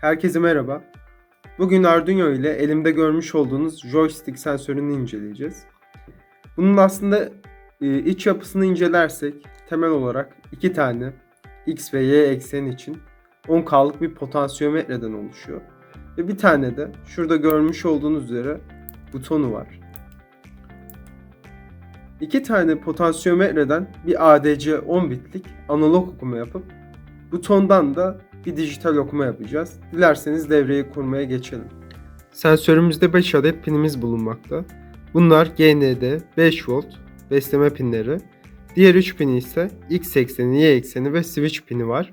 Herkese merhaba. Bugün Arduino ile elimde görmüş olduğunuz joystick sensörünü inceleyeceğiz. Bunun aslında e, iç yapısını incelersek temel olarak iki tane X ve Y eksen için 10K'lık bir potansiyometreden oluşuyor. Ve bir tane de şurada görmüş olduğunuz üzere butonu var. İki tane potansiyometreden bir ADC 10 bitlik analog okuma yapıp butondan da bir dijital okuma yapacağız. Dilerseniz devreyi kurmaya geçelim. Sensörümüzde 5 adet pinimiz bulunmakta. Bunlar GND, 5 volt, besleme pinleri. Diğer 3 pini ise X ekseni, Y ekseni ve switch pini var.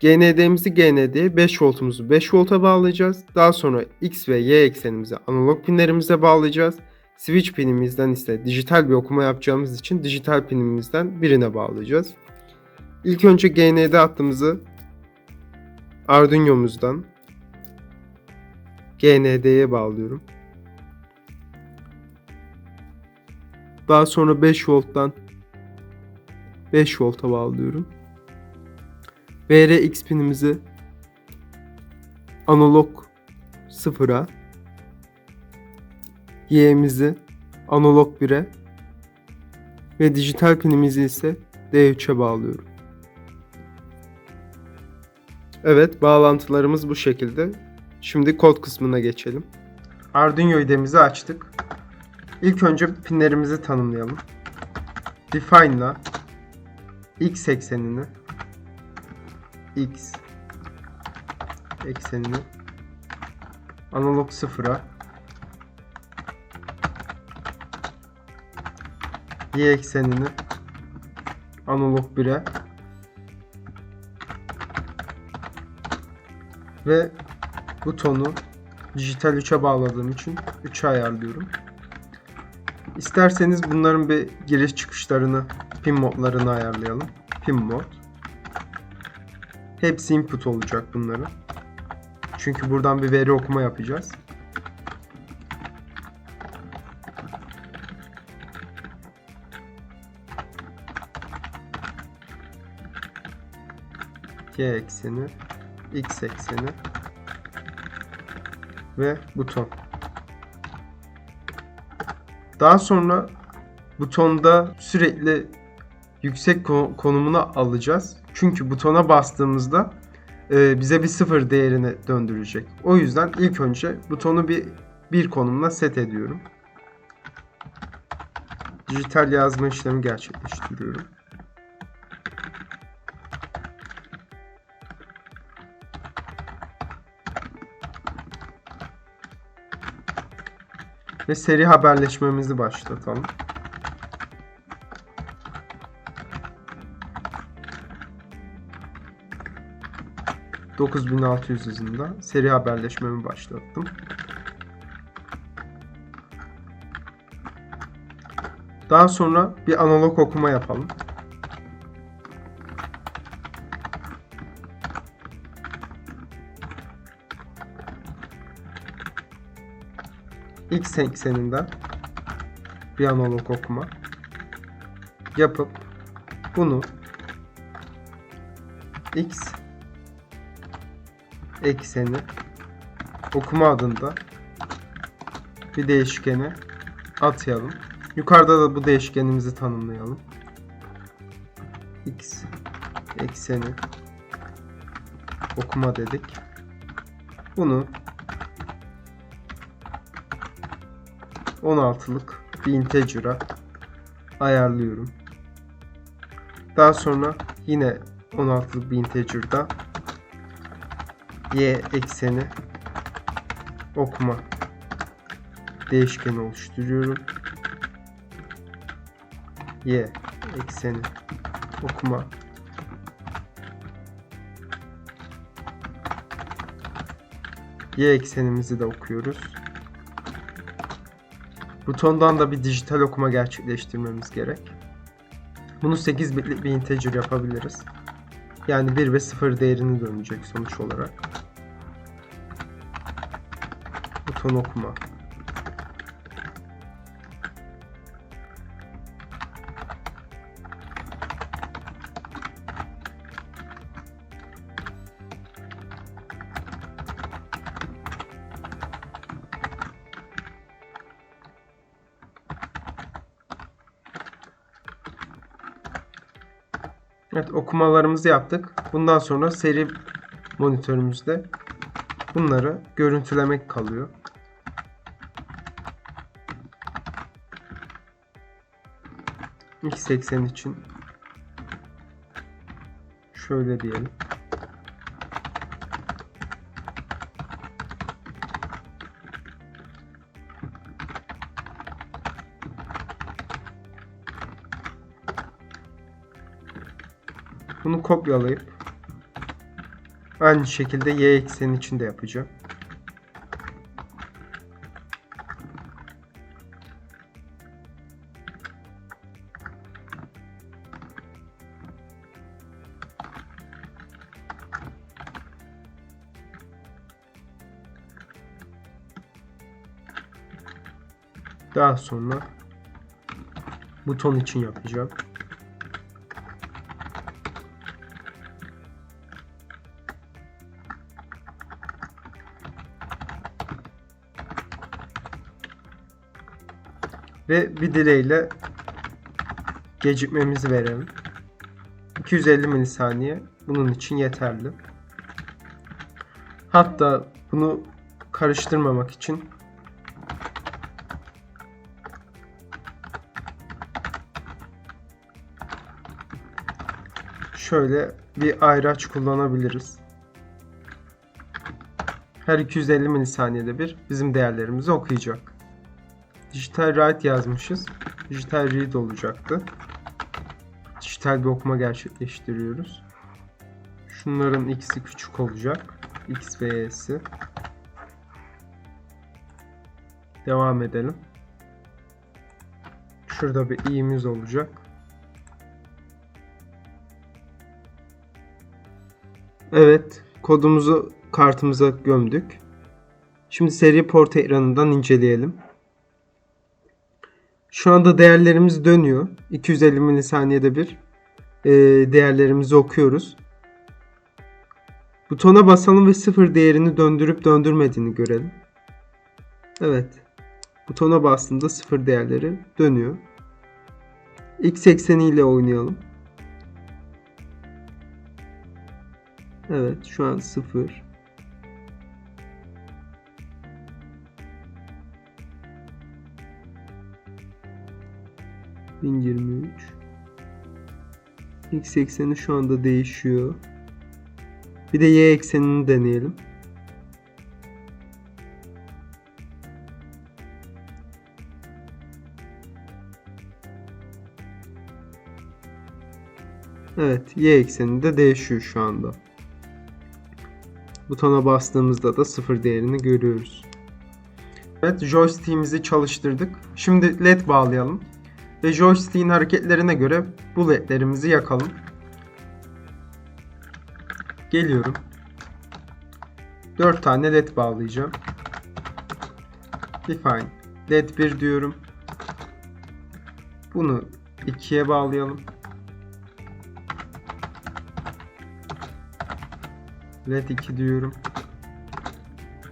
GND'mizi GND'ye 5 voltumuzu 5 volta bağlayacağız. Daha sonra X ve Y eksenimizi analog pinlerimize bağlayacağız. Switch pinimizden ise dijital bir okuma yapacağımız için dijital pinimizden birine bağlayacağız. İlk önce GND hattımızı Arduino'muzdan GND'ye bağlıyorum. Daha sonra 5 volttan 5 volta bağlıyorum. VRX pinimizi analog 0'a Y'mizi analog 1'e ve dijital pinimizi ise D3'e bağlıyorum. Evet, bağlantılarımız bu şekilde. Şimdi kod kısmına geçelim. Arduino IDE'mizi açtık. İlk önce pinlerimizi tanımlayalım. Define'la x eksenini x eksenini analog sıfıra y eksenini analog 1'e ve butonu dijital 3'e bağladığım için 3'e ayarlıyorum. İsterseniz bunların bir giriş çıkışlarını, pin modlarını ayarlayalım. Pin mod. Hepsi input olacak bunların. Çünkü buradan bir veri okuma yapacağız. Y ekseni, X ekseni ve buton. Daha sonra butonda sürekli yüksek konumuna alacağız. Çünkü butona bastığımızda e, bize bir sıfır değerini döndürecek. O yüzden ilk önce butonu bir bir konumuna set ediyorum. Dijital yazma işlemi gerçekleştiriyorum. Ve seri haberleşmemizi başlatalım. ...9600 hızında seri haberleşmemi başlattım. Daha sonra bir analog okuma yapalım. X ekseninden bir analog okuma yapıp bunu x ekseni okuma adında bir değişkene atayalım. Yukarıda da bu değişkenimizi tanımlayalım. x ekseni okuma dedik. Bunu 16'lık bir integer'a ayarlıyorum. Daha sonra yine 16'lık bir integer'da y ekseni okuma değişkeni oluşturuyorum. y ekseni okuma y eksenimizi de okuyoruz. Butondan da bir dijital okuma gerçekleştirmemiz gerek. Bunu 8 bitlik bir integer yapabiliriz. Yani 1 ve 0 değerini dönecek sonuç olarak. Buton okuma. Evet okumalarımızı yaptık. Bundan sonra seri monitörümüzde bunları görüntülemek kalıyor. x80 için şöyle diyelim. Bunu kopyalayıp aynı şekilde y ekseni için de yapacağım. Daha sonra buton için yapacağım. Ve bir dileğiyle gecikmemizi verelim. 250 milisaniye bunun için yeterli. Hatta bunu karıştırmamak için şöyle bir ayraç kullanabiliriz. Her 250 milisaniyede bir bizim değerlerimizi okuyacak. Dijital write yazmışız. Dijital read olacaktı. Dijital bir okuma gerçekleştiriyoruz. Şunların x'i küçük olacak. x ve y'si. Devam edelim. Şurada bir i'miz olacak. Evet, kodumuzu kartımıza gömdük. Şimdi seri port ekranından inceleyelim. Şu anda değerlerimiz dönüyor. 250 milisaniyede bir e, değerlerimizi okuyoruz. Butona basalım ve sıfır değerini döndürüp döndürmediğini görelim. Evet. Butona bastığında sıfır değerleri dönüyor. X ekseni ile oynayalım. Evet şu an sıfır. Bin yirmi üç. X ekseni şu anda değişiyor. Bir de Y eksenini deneyelim. Evet, Y ekseni de değişiyor şu anda. Butona bastığımızda da sıfır değerini görüyoruz. Evet, joystick'imizi çalıştırdık. Şimdi led bağlayalım. Ve joystick'in hareketlerine göre bu ledlerimizi yakalım. Geliyorum. 4 tane led bağlayacağım. Define. Led 1 diyorum. Bunu 2'ye bağlayalım. LED 2 diyorum.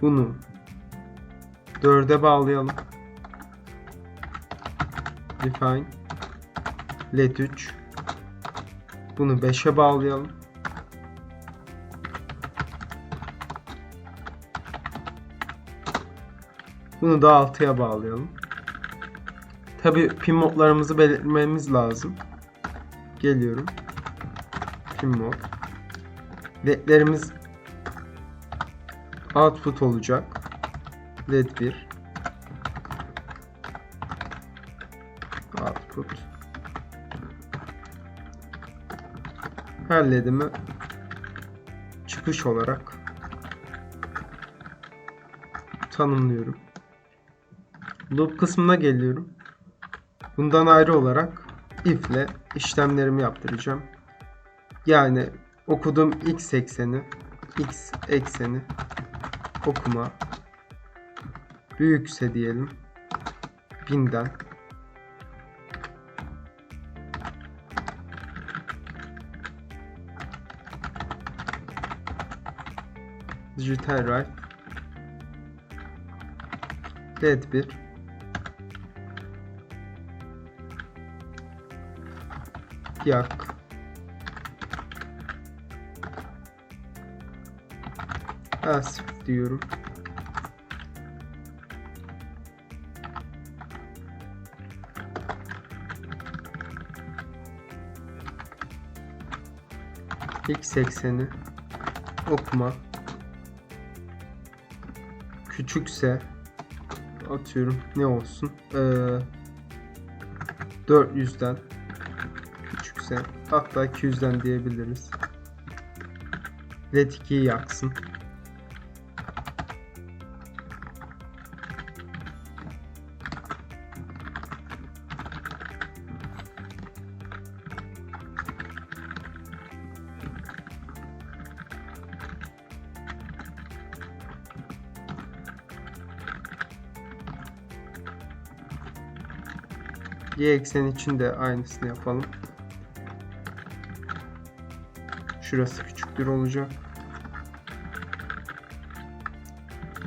Bunu 4'e bağlayalım. Define. LED 3. Bunu 5'e bağlayalım. Bunu da 6'ya bağlayalım. Tabi pin modlarımızı belirtmemiz lazım. Geliyorum. Pin mod. LED'lerimiz output olacak. LED 1 output her ledimi çıkış olarak tanımlıyorum. Loop kısmına geliyorum. Bundan ayrı olarak if ile işlemlerimi yaptıracağım. Yani okuduğum x ekseni x ekseni okuma büyükse diyelim binden dijital ray led 1 yak. Asif diyorum. X ekseni okuma küçükse atıyorum ne olsun ee, 400'den küçükse hatta 200'den diyebiliriz. LED 2'yi yaksın. Y eksen için de aynısını yapalım. Şurası küçüktür olacak.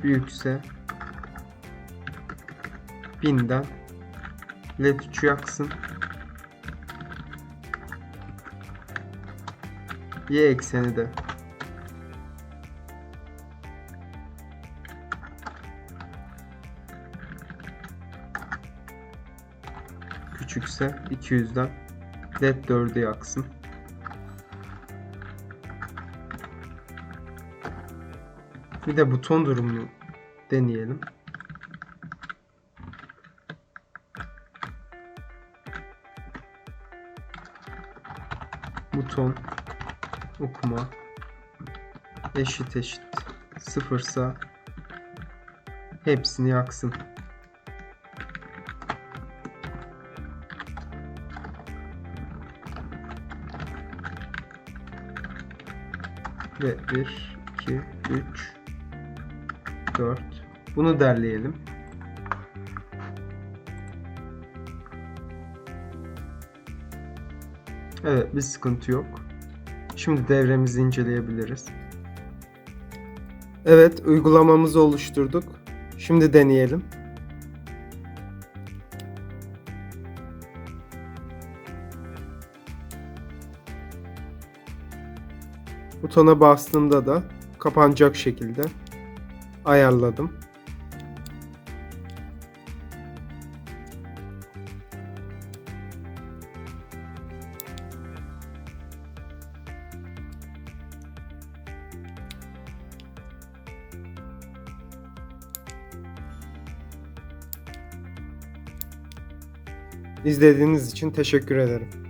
Büyükse 1000'den led 3'ü yaksın. Y ekseni de küçükse 200'den led 4'ü yaksın. Bir de buton durumunu deneyelim. Buton okuma eşit eşit sıfırsa hepsini yaksın. Ve 1, 2, 3, 4. Bunu derleyelim. Evet bir sıkıntı yok. Şimdi devremizi inceleyebiliriz. Evet uygulamamızı oluşturduk. Şimdi deneyelim. Butona bastığımda da kapanacak şekilde ayarladım. İzlediğiniz için teşekkür ederim.